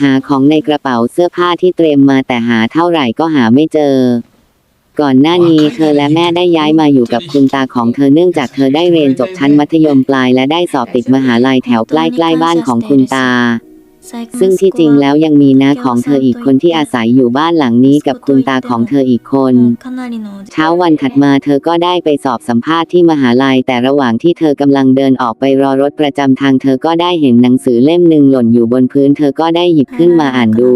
หาของในกระเป๋าเสื้อผ้าที่เตรียมมาแต่หาเท่าไหร่ก็หาไม่เจอ ก่อนหน้านี้เธอและแม่ได้ย้ายมาอยู่กับคุณตาของเธอเนื่องจากเธอได้เรียนจบชั้นมัธยมปลายและได้สอบติดมหาลัยแถวใกล้ๆบ้านของคุณตา ซึ่งที่จริงแล้วยังมีน้าของเธออีกคนที่อาศัยอยู่บ้านหลังนี้กับคุณตาของเธออีกคน เช้าวันถัดมาเธอก็ได้ไปสอบสัมภาษณ์ที่มหาลัย แต่ระหว่างที่เธอกำลังเดินออกไปรอรถประจำทางเธอก็ได้เห็นหนังสือเล่มหนึ่งหล่นอยู่บนพื้น เธอก็ได้หยิบขึ้นมาอ่านดู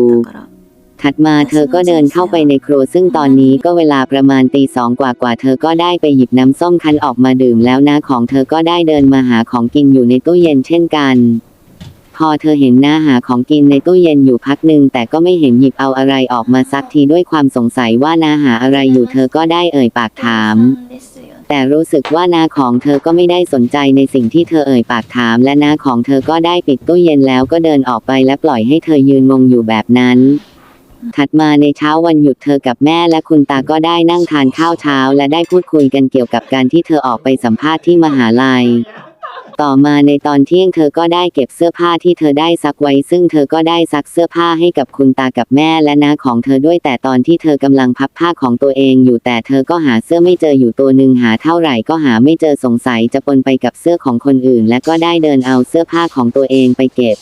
ถัดมาเธอก็เดินเข้าไปในครัวซึ่งตอนนี้ก็เวลาประมาณตีสองกว่ากว่าเธอก็ได้ไปหยิบน้ำส้มคั้นออกมาดื่มแล้วน้าของเธอก็ได้เดินมาหาของกินอยู่ในตู้เย็นเช่นกัน พอเธอเห็นน้าหาของกินในตู้เย็นอยู่พักหนึ่งแต่ก็ไม่เห็นหยิบเอาอะไรออกมาสักทีด้วยความสงสัยว่าน้าหาอะไรอยู่เธอก็ได้เอ่ยปากถาม แต่รู้สึกว่าน้าของเธอก็ไม่ได้สนใจในสิ่งที่เธอเอ่ยปากถาม และน้าของเธอก็ได้ปิดตู้เย็นแล้วก็เดินออกไปและปล่อยให้เธอยืนงงอยู่แบบนั้นถัดมาในเช้าวันหยุดเธอกับแม่และคุณตาก็ได้นั่งทานข้าวเช้า และได้พูดคุยกันเกี่ยวกับการที่เธอออกไปสัมภาษณ์ที่มหาลัย ต่อมาในตอนเที่ยงเธอก็ได้เก็บเสื้อผ้าที่เธอได้ซักไว้ ซึ่งเธอก็ได้ซักเสื้อผ้าให้กับคุณตากับแม่และน้าของเธอด้วย แต่ตอนที่เธอกำลังพับผ้าของตัวเองอยู่แต่เธอก็หาเสื้อไม่เจออยู่ตัวหนึ่งหาเท่าไหร่ก็หาไม่เจอสงสัยจะปนไปกับเสื้อของคนอื่น และก็ได้เดินเอาเสื้อผ้าของตัวเองไปเก็บ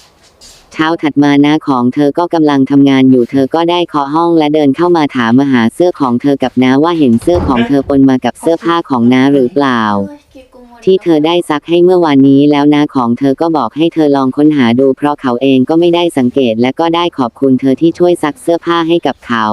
เช้าถัดมาน้าของเธอก็กำลังทำงานอยู่เธอก็ได้เคาะห้องและเดินเข้ามาถามมาหาเสื้อของเธอกับน้าว่าเห็นเสื้อของเธอปนมากับเสื้อผ้าของน้าหรือเปล่า ที่เธอได้ซักให้เมื่อวานนี้แล้วนาของเธอก็บอกให้เธอลองค้นหาดูเพราะเขาเองก็ไม่ได้สังเกตและก็ได้ขอบคุณเธอที่ช่วยซักเสื้อผ้าให้กับเขา